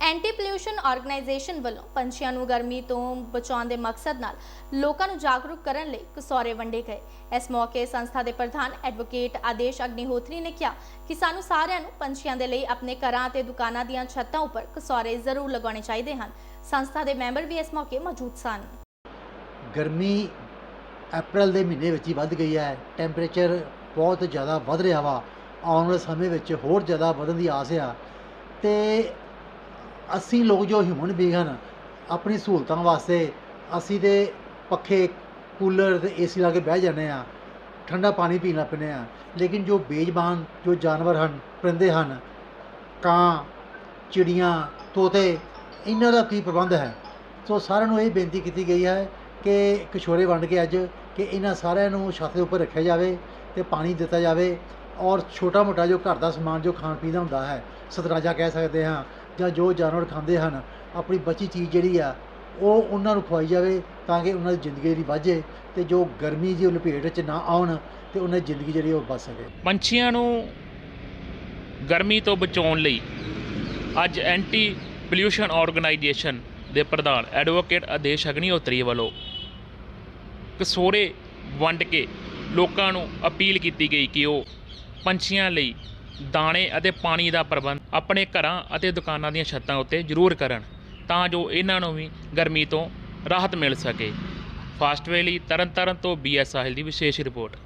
Anti pollution organisation ਵੱਲੋਂ ਪੰਛੀਆਂ ਨੂੰ ਗਰਮੀ ਤੋਂ ਬਚਾਉਣ ਦੇ ਮਕਸਦ ਨਾਲ ਲੋਕਾਂ ਨੂੰ ਜਾਗਰੂਕ ਕਰਨ ਲਈ ਕਸੌਰੇ ਵੰਡੇ ਗਏ। ਇਸ ਮੌਕੇ ਸੰਸਥਾ ਦੇ ਪ੍ਰਧਾਨ ਐਡਵੋਕੇਟ ਆਦੇਸ਼ ਅਗਨੀਹੋਤਰੀ ਨੇ ਕਿਹਾ ਕਿ ਸਾਨੂੰ ਸਾਰਿਆਂ ਨੂੰ ਪੰਛੀਆਂ ਦੇ ਲਈ ਆਪਣੇ ਘਰਾਂ ਅਤੇ ਦੁਕਾਨਾਂ ਦੀਆਂ ਛੱਤਾਂ ਉੱਪਰ ਕਸੌਰੇ ਜ਼ਰੂਰ ਲਗਾਉਣੇ ਚਾਹੀਦੇ ਹਨ। ਸੰਸਥਾ ਦੇ ਮੈਂਬਰ ਵੀ ਇਸ ਮੌਕੇ ਮੌਜੂਦ ਸਨ। ਗਰਮੀ ਅਪ੍ਰੈਲ ਦੇ ਮਹੀਨੇ ਵਿੱਚ ਹੀ ਵੱਧ ਗਈ ਹੈ। ਟੈਂਪਰੇਚਰ ਬਹੁਤ ਜ਼ਿਆਦਾ ਵੱਧ ਰਿਹਾ ਵਾ। ਆਉਣ ਵਾਲੇ ਸਮੇਂ ਵਿੱਚ ਹੋਰ ਜ਼ਿਆਦਾ ਵਧਣ ਦੀ ਆਸ ਆ। ਤੇ ਅਸੀਂ ਲੋਕ ਜੋ ਹਿਊਮਨ ਬੀਂਗ ਹਨ ਆਪਣੀ ਸਹੂਲਤਾਂ ਵਾਸਤੇ ਅਸੀਂ ਤੇ ਪੱਖੇ, ਕੂਲਰ ਤੇ ਏਸੀ ਲਾ ਕੇ ਬਹਿ ਜਾਂਦੇ ਆ ਠੰਡਾ ਪਾਣੀ ਪੀਣ ਲੱਗ ਪੈਂਦੇ ਆ ਲੇਕਿਨ ਜੋ ਬੇਜ਼ਬਾਨ, ਜੋ ਜਾਨਵਰ ਹਨ, ਪਰਿੰਦੇ ਹਨ, ਕਾਂ, ਚਿੜੀਆਂ, ਤੋਤੇ, ਇਹਨਾਂ ਦਾ ਕੀ ਪ੍ਰਬੰਧ ਹੈ? ਸੋ ਸਾਰਿਆਂ ਨੂੰ ਇਹ ਬੇਨਤੀ ਕੀਤੀ ਗਈ ਹੈ ਕਿ ਕਿਸ਼ੋਰੇ ਵੰਡ ਕੇ ਅੱਜ ਕਿ ਇਹਨਾਂ ਸਾਰਿਆਂ ਨੂੰ ਛੱਤ ਦੇ ਉੱਪਰ ਰੱਖਿਆ ਜਾਵੇ ਤੇ ਪਾਣੀ ਦਿੱਤਾ ਜਾਵੇ ਔਰ ਛੋਟਾ ਮੋਟਾ ਜੋ ਘਰ ਦਾ ਸਮਾਨ, ਜੋ ਖਾਣ ਪੀਣ ਦਾ ਹੁੰਦਾ ਹੈ, ਸਤਰਾਜਾ ਕਹਿ ਸਕਦੇ ਹਾਂ ਜਾਂ ਜੋ ਜਾਨਵਰ ਖਾਂਦੇ ਹਨ, ਆਪਣੀ ਬਚੀ ਚੀਜ਼ ਜਿਹੜੀ ਆ, ਉਹ ਉਹਨਾਂ ਨੂੰ ਖਵਾਈ ਜਾਵੇ ਤਾਂ ਕਿ ਉਹਨਾਂ ਦੀ ਜ਼ਿੰਦਗੀ ਜਿਹੜੀ ਵਾਜੇ ਤੇ ਜੋ ਗਰਮੀ ਦੀ ਲਪੇਟ 'ਚ ਨਾ ਆਉਣ ਤੇ ਉਹਨਾਂ ਦੀ ਜ਼ਿੰਦਗੀ ਜਿਹੜੀ ਉਹ ਬਚ ਸਕੇ। ਪੰਛੀਆਂ ਨੂੰ ਗਰਮੀ ਤੋਂ ਬਚਾਉਣ ਲਈ ਅੱਜ ਐਂਟੀ ਪੋਲਿਊਸ਼ਨ ਆਰਗੇਨਾਈਜੇਸ਼ਨ ਦੇ ਪ੍ਰਧਾਨ ਐਡਵੋਕੇਟ ਆਦੇਸ਼ ਅਗਨੀਹੋਤਰੀ ਵੱਲੋਂ ਕਸੋਰੇ ਵੰਡ ਕੇ ਲੋਕਾਂ ਨੂੰ ਅਪੀਲ ਕੀਤੀ ਗਈ ਕਿ ਉਹ ਪੰਛੀਆਂ ਲਈ ਦਾਣੇ ਅਤੇ ਪਾਣੀ ਦਾ ਪ੍ਰਬੰਧ ਆਪਣੇ ਘਰਾਂ ਅਤੇ ਦੁਕਾਨਾਂ ਦੀਆਂ ਛੱਤਾਂ ਉੱਤੇ ਜ਼ਰੂਰ ਕਰਨ ਤਾਂ ਜੋ ਇਹਨਾਂ ਨੂੰ ਵੀ ਗਰਮੀ ਤੋਂ ਰਾਹਤ ਮਿਲ ਸਕੇ। ਫਾਸਟਵੇ ਲਈ ਤਰਨਤਾਰਨ ਤੋਂ ਬੀਐਸ ਸਾਹਿਲ ਦੀ ਵਿਸ਼ੇਸ਼ ਰਿਪੋਰਟ।